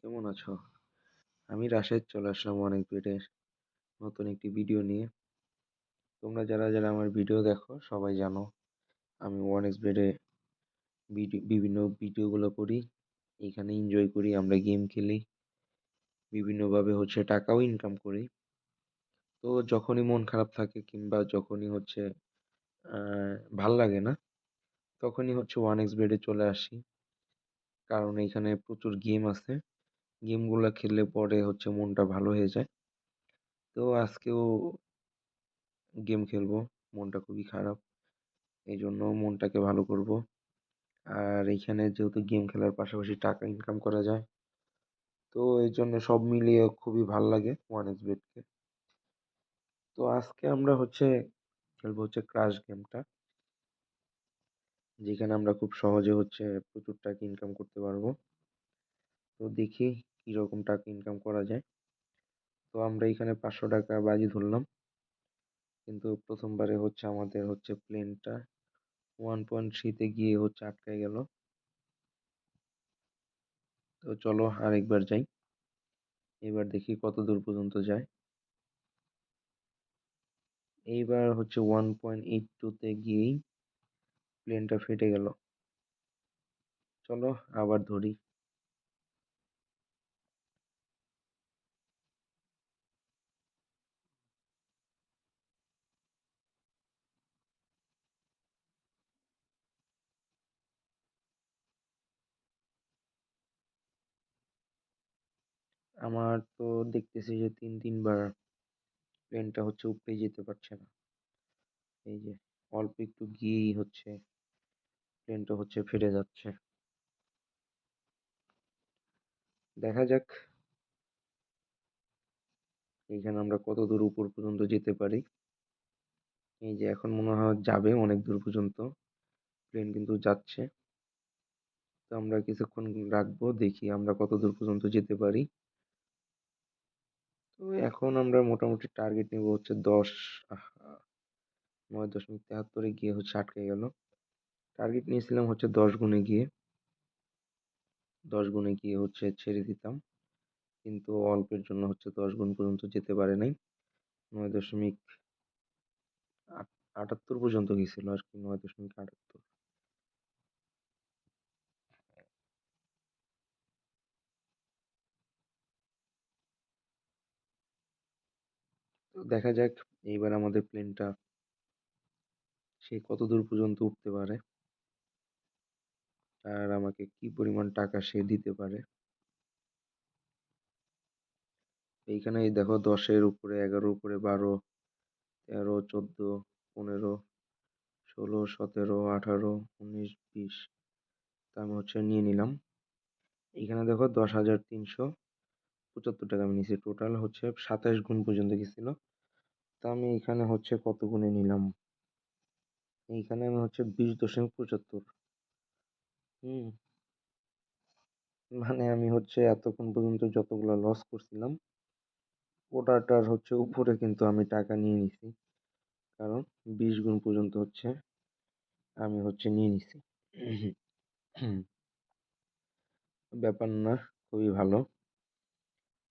কেমন আছো? আমি রাশেদ চলে আসলাম অনেক বেডের নতুন একটি ভিডিও নিয়ে। তোমরা যারা, যারা আমার ভিডিও দেখো সবাই জানো আমি ওয়ানএক্স বেডে ভিডি বিভিন্ন ভিডিওগুলো করি। এখানে এনজয় করি, আমরা গেম খেলি। বিভিন্নভাবে হচ্ছে টাকাও ইনকাম করি। তো যখনই মন খারাপ থাকে কিংবা যখনই হচ্ছে ভালো লাগে না, তখনই হচ্ছে ওয়ানএক্স বেডে চলে আসি। কারণ এখানে প্রচুর গেম আছে। গেমগুলা খেললে পরে হচ্ছে মনটা ভালো হয়ে যায়। তো আজকেও গেম খেলব। মনটা খুবই খারাপ। এইজন্য মনটাকে ভালো করব। আর এইখানে যেহেতু গেম খেলার পাশাপাশি টাকা ইনকাম করা যায়। তো এই জন্য সব মিলিয়ে খুবই ভালো লাগে ওয়ানএক্স বেটকে। তো আজকে আমরা হচ্ছে খেলব হচ্ছে ক্রাশ গেমটা। যেখানে আমরা খুব সহজে হচ্ছে প্রচুর টাকা ইনকাম করতে পারব। তো দেখি কীরকম টাকা ইনকাম করা যায়। তো আমরা এখানে পাঁচশো টাকা বাজি ধরলাম। কিন্তু প্রথমবারে হচ্ছে আমাদের হচ্ছে প্লেনটা ওয়ান পয়েন্ট থ্রিতে গিয়ে হচ্ছে আটকায় গেল। তো চলো আরেকবার যাই। এবার দেখি কত দূর পর্যন্ত যায়। এইবার হচ্ছে ওয়ান পয়েন্ট এইট টুতে গিয়েই প্লেনটা ফেটে গেল। চলো আবার ধরি। আমার তো দেখতেছি যে তিন, তিনবার প্লেনটা হচ্ছে উপরে যেতে পারছে না। এই যে অল্প একটু গিয়েই হচ্ছে প্লেনটা হচ্ছে ফেটে যাচ্ছে। দেখা যাক এইখানে আমরা কত দূর উপর পর্যন্ত যেতে পারি। এই যে এখন মনে হয় যাবে অনেক দূর পর্যন্ত। প্লেন কিন্তু যাচ্ছে। তো আমরা কিছুক্ষণ রাখব, দেখি আমরা কত দূর পর্যন্ত যেতে পারি। তো এখন আমরা মোটামুটি টার্গেট নেব হচ্ছে দশ নয় দশমিক তেহাত্তরে গিয়ে হচ্ছে আটকে গেল। টার্গেট নিয়েছিলাম হচ্ছে দশ গুণে গিয়ে। দশ গুণে গিয়ে হচ্ছে ছেড়ে দিতাম। কিন্তু অল্পের জন্য হচ্ছে দশ গুণ পর্যন্ত যেতে পারে নাই। নয় দশমিক আটাত্তর পর্যন্ত গিয়েছিল আর কি নয় দশমিক আটাত্তর। দেখা যাক এইবার আমাদের প্লেনটা সে কতদূর পর্যন্ত উঠতে পারে। আর আমাকে কি পরিমাণ টাকা সে দিতে পারে। এইখানে এই দেখো দশের উপরে, ১১ এর উপরে, ১২, ১৩, ১৪, ১৫, ১৬, ১৭, ১৮, ১৯, ২০ তো আমি হচ্ছে নিয়ে নিলাম। এইখানে দেখো ১০,৩৭৫ টাকা আমি নিছি। টোটাল হচ্ছে ২৭ গুণ পর্যন্ত গেছিল তো আমি এখানে হচ্ছে কত গুণে নিলাম? এইখানে আমি হচ্ছে ২০.৭৫ হুম। মানে আমি হচ্ছে এতক্ষণ পর্যন্ত যতগুলা লস করছিলাম ওটাটার হচ্ছে উপরে কিন্তু আমি টাকা নিয়ে নিছি। কারণ ২০ গুণ পর্যন্ত হচ্ছে আমি হচ্ছে নিয়ে নিছি। ব্যাপার না, খুবই ভালো।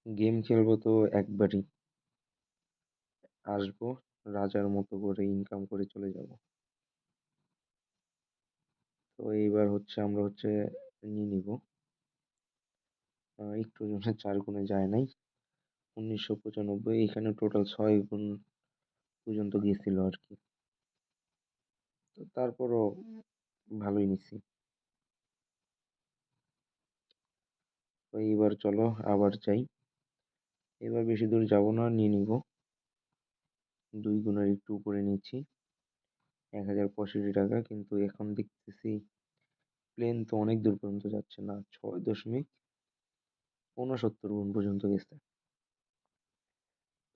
গেম খেলব তো একবারই। আসব, রাজার মতো করে ইনকাম করে চলে যাব। তো এইবার হচ্ছে আমরা হচ্ছে নিয়ে নিবো। একটু জন্য ৪ গুণে যায় নাই। ১৯৯৫ এখানে টোটাল ছয় গুণ পর্যন্ত গেছিল আরকি। তো তারপরও ভালোই নিছি। তো এইবার চলো আবার যাই। এবার বেশি দূর যাব না, নিয়ে নিবো। ২ গুণের একটু উপরে নিচ্ছি। ৳১,০৬৫ কিন্তু এখন দেখতেছি প্লেন তো অনেক দূর পর্যন্ত যাচ্ছে না। ৬.৬৯ গুণ পর্যন্ত গেছে।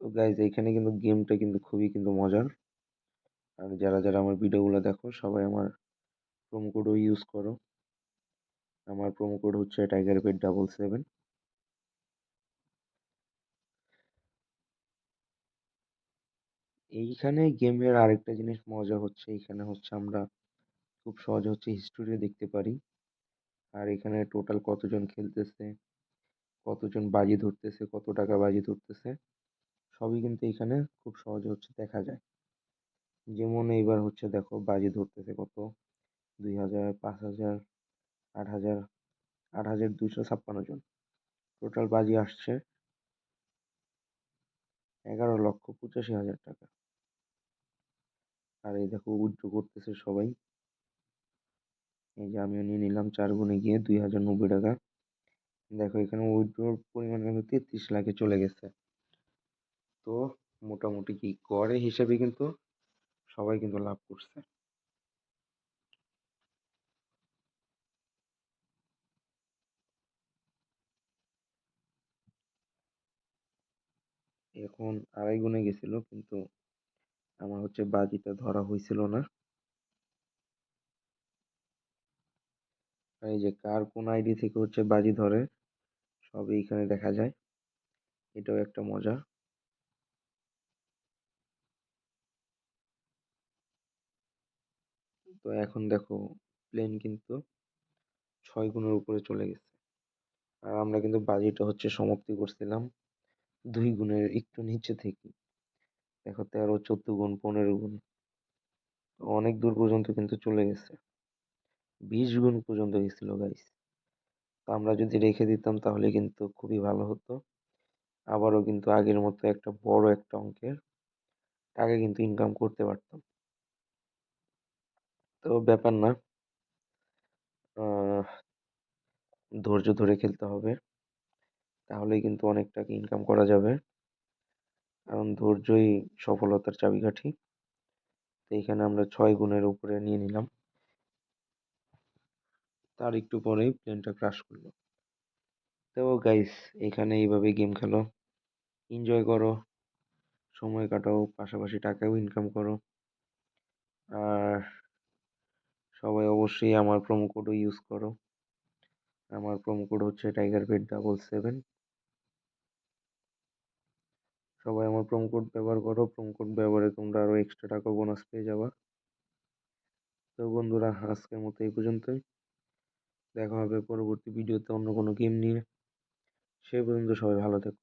তো গাইজ এইখানে কিন্তু গেমটা কিন্তু খুবই কিন্তু মজার। আর যারা, যারা আমার ভিডিওগুলো দেখো সবাই আমার প্রোমো কোডও ইউজ করো। আমার প্রোমো কোড হচ্ছে tigerbet77 এইখানে গেমের আরেকটা জিনিস মজা হচ্ছে। এইখানে হচ্ছে আমরা খুব সহজে হচ্ছে হিস্টোরিও দেখতে পারি। আর এখানে টোটাল কতজন খেলতেছে, কতজন বাজি ধরতেছে কত টাকা বাজি ধরতেছে সবই কিন্তু এখানে খুব সহজে হচ্ছে দেখা যায়। যেমন এইবার হচ্ছে দেখো বাজি ধরতেছে কত? দুই হাজার পাঁচ হাজার আট হাজার আট হাজার দুশো ছাপ্পান্ন জন। টোটাল বাজি আসছে এগারো লক্ষ পঁচাশি হাজার টাকা। আর এই দেখো উইথড্র করতেছে সবাই। এই যে আমিও নিয়ে নিলাম চার গুণে গিয়ে দুই হাজার নব্বই টাকা। দেখো এখানে উইথড্রোর পরিমাণ কিন্তু তেত্রিশ লাখে চলে গেছে। তো মোটামুটি কি গড়ে হিসেবে কিন্তু সবাই কিন্তু লাভ করছে। এখন আড়াই গুণে গেছিল কিন্তু আমার হচ্ছে বাজিটা ধরা হয়েছিল না। এই যে কার কোন আইডি থেকে হচ্ছে বাজি ধরে সবই এখানে দেখা যায়। এটাও একটা মজা। তো এখন দেখো প্লেন কিন্তু ছয় গুণের উপরে চলে গেছে। আর আমরা কিন্তু বাজিটা হচ্ছে সমাপ্তি করছিলাম। দুই গুণের একটু নিচে থেকে। দেখো তেরো, চোদ্দ গুণ, পনেরো গুণ, অনেক দূর পর্যন্ত কিন্তু চলে গেছে। বিশ গুণ পর্যন্ত গেছিল গাইস তো আমরা যদি রেখে দিতাম তাহলে কিন্তু খুবই ভালো হতো। আবারও কিন্তু আগের মতো একটা বড় একটা অঙ্কের টাকা কিন্তু ইনকাম করতে পারতাম। তো ব্যাপার না। ধৈর্য ধরে খেলতে হবে। তাহলেই কিন্তু অনেক টাকা ইনকাম করা যাবে। কারণ ধৈর্যই সফলতার চাবিকাঠি। তো এখানে আমরা ছয় গুণের উপরে নিয়ে নিলাম। তার একটু পরেই প্লেনটা ক্রাশ করল। তো গাইস এখানে এইভাবে গেম খেলো। এনজয় করো। সময় কাটাও, পাশাপাশি টাকাও ইনকাম করো। আর সবাই অবশ্যই আমার প্রোমো কোডও ইউজ করো। আমার প্রোমো কোড হচ্ছে টাইগার পেট ডাবল সেভেন সবাই আমার প্রোমো কোড ব্যবহার করো প্রোমো কোড ব্যবহারে তোমরা আরও এক্সট্রা টাকা বোনাস পেয়ে যাবা। তো বন্ধুরা, আজকের মতো এই পর্যন্তই। দেখা হবে পরবর্তী ভিডিওতে অন্য কোনো গেম নিয়ে। সে পর্যন্ত সবাই ভালো থেকো।